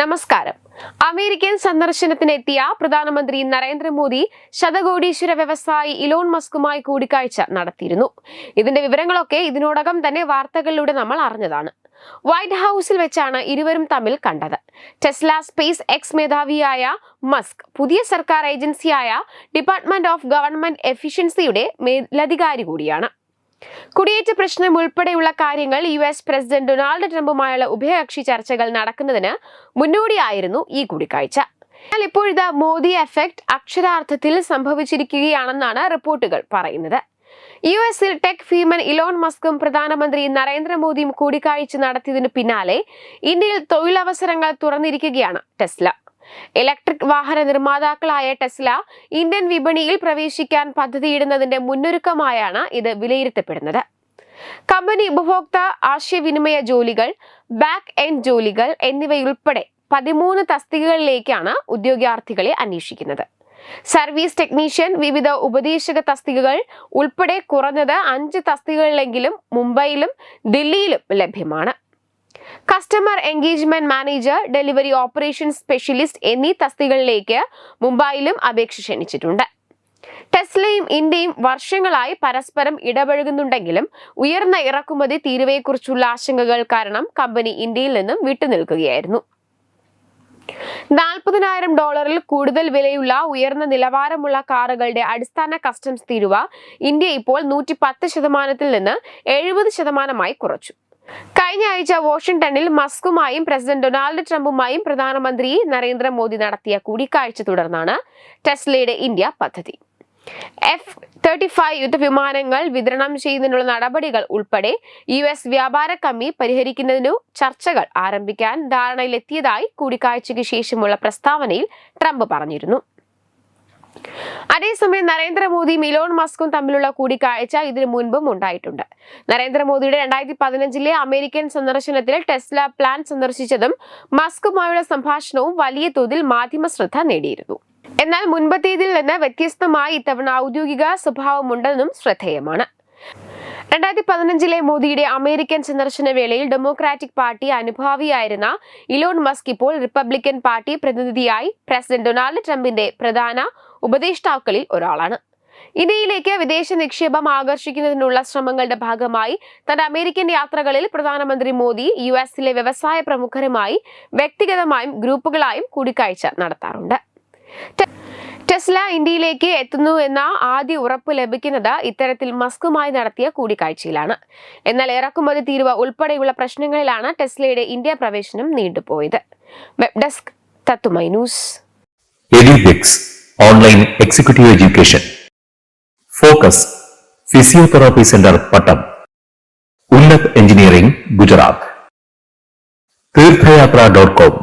നമസ്കാരം. അമേരിക്കൻ സന്ദർശനത്തിനെത്തിയ പ്രധാനമന്ത്രി നരേന്ദ്രമോദി ശതകോടീശ്വര വ്യവസായി ഇലോൺ മസ്കുമായി കൂടിക്കാഴ്ച നടത്തിയിരുന്നു. ഇതിന്റെ വിവരങ്ങളൊക്കെ ഇതിനോടകം തന്നെ വാർത്തകളിലൂടെ നമ്മൾ അറിഞ്ഞതാണ്. വൈറ്റ് ഹൗസിൽ വെച്ചാണ് ഇരുവരും തമ്മിൽ കണ്ടത്. ടെസ്ല സ്പേസ് എക്സ് മേധാവിയായ മസ്ക് പുതിയ സർക്കാർ ഏജൻസിയായ ഡിപ്പാർട്ട്മെന്റ് ഓഫ് ഗവൺമെന്റ് എഫിഷ്യൻസിയുടെ മേലധികാരി കൂടിയാണ്. കുടിയേറ്റ പ്രശ്നം ഉൾപ്പെടെയുള്ള കാര്യങ്ങൾ യു എസ് പ്രസിഡന്റ് ഡൊണാൾഡ് ട്രംപുമായുള്ള ഉഭയകക്ഷി ചർച്ചകൾ നടക്കുന്നതിന് മുന്നോടിയായിരുന്നു ഈ കൂടിക്കാഴ്ച. എന്നാൽ ഇപ്പോഴിതാ മോദി എഫക്ട് അക്ഷരാർത്ഥത്തിൽ സംഭവിച്ചിരിക്കുകയാണെന്നാണ് റിപ്പോർട്ടുകൾ പറയുന്നത്. യു എസിൽ ടെക് ഫീമൻ ഇലോൺ മസ്കും പ്രധാനമന്ത്രി നരേന്ദ്രമോദിയും കൂടിക്കാഴ്ച നടത്തിയതിനു പിന്നാലെ ഇന്ത്യയിൽ തൊഴിലവസരങ്ങൾ തുറന്നിരിക്കുകയാണ് ടെസ്ല. ഇലക്ട്രിക് വാഹന നിർമ്മാതാക്കളായ ടെസ്ല ഇന്ത്യൻ വിപണിയിൽ പ്രവേശിക്കാൻ പദ്ധതിയിടുന്നതിന്റെ മുന്നൊരുക്കമായാണ് ഇത് വിലയിരുത്തപ്പെടുന്നത്. കമ്പനി ഉപഭോക്ത ആശയവിനിമയ ജോലികൾ ബാക്ക് എൻഡ് ജോലികൾ എന്നിവയുൾപ്പെടെ പതിമൂന്ന് തസ്തികകളിലേക്കാണ് ഉദ്യോഗാർത്ഥികളെ അന്വേഷിക്കുന്നത്. സർവീസ് ടെക്നീഷ്യൻ വിവിധ ഉപദേശക തസ്തികകൾ ഉൾപ്പെടെ കുറഞ്ഞത് അഞ്ച് തസ്തികകളിലെങ്കിലും മുംബൈയിലും ദില്ലിയിലും ലഭ്യമാണ്. Customer engagement manager delivery operation specialist എന്നീ തസ്തികകളിലേക്ക് മുംബൈയിലും അപേക്ഷ ക്ഷണിച്ചിട്ടുണ്ട്. ടെസ്ലയും ഇന്ത്യയും വർഷങ്ങളായി പരസ്പരം ഇടപഴകുന്നുണ്ടെങ്കിലും ഉയർന്ന ഇറക്കുമതി തീരുവയെക്കുറിച്ചുള്ള ആശങ്കകൾ കാരണം കമ്പനി ഇന്ത്യയിൽ നിന്നും വിട്ടുനിൽക്കുകയായിരുന്നു. നാൽപ്പതിനായിരം ഡോളറിൽ കൂടുതൽ വിലയുള്ള ഉയർന്ന നിലവാരമുള്ള കാറുകളുടെ അടിസ്ഥാന കസ്റ്റംസ് തീരുവ ഇന്ത്യ ഇപ്പോൾ നൂറ്റി പത്ത് ശതമാനത്തിൽ നിന്ന് എഴുപത് ശതമാനമായി കുറച്ചു. കഴിഞ്ഞ ആഴ്ച വാഷിംഗ്ടണിൽ മസ്കുമായും പ്രസിഡന്റ് ഡൊണാൾഡ് ട്രംപുമായും പ്രധാനമന്ത്രി നരേന്ദ്രമോദി നടത്തിയ കൂടിക്കാഴ്ച തുടർന്നാണ് ടെസ്ലയുടെ ഇന്ത്യ പദ്ധതി. എഫ് തേർട്ടി ഫൈവ് യുദ്ധവിമാനങ്ങൾ വിതരണം ചെയ്യുന്നതിനുള്ള നടപടികൾ ഉൾപ്പെടെ യു എസ് വ്യാപാര കമ്മി പരിഹരിക്കുന്നതിനു ചർച്ചകൾ ആരംഭിക്കാൻ ധാരണയിലെത്തിയതായി കൂടിക്കാഴ്ചയ്ക്ക് ശേഷമുള്ള പ്രസ്താവനയിൽ ട്രംപ് പറഞ്ഞിരുന്നു. അതേസമയം നരേന്ദ്രമോദിയും ഇലോൺ മസ്കും തമ്മിലുള്ള കൂടിക്കാഴ്ച ഇതിനു മുൻപും ഉണ്ടായിട്ടുണ്ട്. നരേന്ദ്രമോദിയുടെ രണ്ടായിരത്തി പതിനഞ്ചിലെ അമേരിക്കൻ സന്ദർശനത്തിൽ ടെസ്ല പ്ലാൻ സന്ദർശിച്ചതും മസ്കുമായുള്ള സംഭാഷണവും വലിയ തോതിൽ മാധ്യമ ശ്രദ്ധ നേടിയിരുന്നു. എന്നാൽ മുൻപത്തേതിൽ നിന്ന് വ്യത്യസ്തമായി ഇത്തവണ ഔദ്യോഗിക സ്വഭാവമുണ്ടെന്നും ശ്രദ്ധേയമാണ്. രണ്ടായിരത്തി പതിനഞ്ചിലെ മോദിയുടെ അമേരിക്കൻ സന്ദർശന വേളയിൽ ഡെമോക്രാറ്റിക് പാർട്ടി അനുഭാവിയായിരുന്ന ഇലോൺ മസ്ക് ഇപ്പോൾ റിപ്പബ്ലിക്കൻ പാർട്ടി പ്രതിനിധിയായി പ്രസിഡന്റ് ഡൊണാൾഡ് ട്രംപിന്റെ പ്രധാന ഉപദേഷ്ടാക്കളിൽ ഒരാളാണ്. ഇന്ത്യയിലേക്ക് വിദേശ നിക്ഷേപം ആകർഷിക്കുന്നതിനുള്ള ശ്രമങ്ങളുടെ ഭാഗമായി തന്റെ അമേരിക്കൻ യാത്രകളിൽ പ്രധാനമന്ത്രി മോദി യു എസിലെ വ്യവസായ പ്രമുഖരുമായി വ്യക്തിഗതമായും ഗ്രൂപ്പുകളായും കൂടിക്കാഴ്ച നടത്താറുണ്ട്. ടെസ്ല ഇന്ത്യയിലേക്ക് എത്തുന്നു എന്ന ആദ്യ ഉറപ്പ് ലഭിക്കുന്നത് ഇത്തരത്തിൽ മസ്കുമായി നടത്തിയ കൂടിക്കാഴ്ചയിലാണ്. എന്നാൽ ഇറക്കുമതി തീരുവ ഉൾപ്പെടെയുള്ള പ്രശ്നങ്ങളിലാണ് ടെസ്ലയുടെ ഇന്ത്യ പ്രവേശനം നീണ്ടുപോയത്. വെബ് ഡെസ്ക് തത്തുമൈ news. online executive education focus physiotherapy centre Pattom Unnat engineering Gujarat Tirthayatra dot com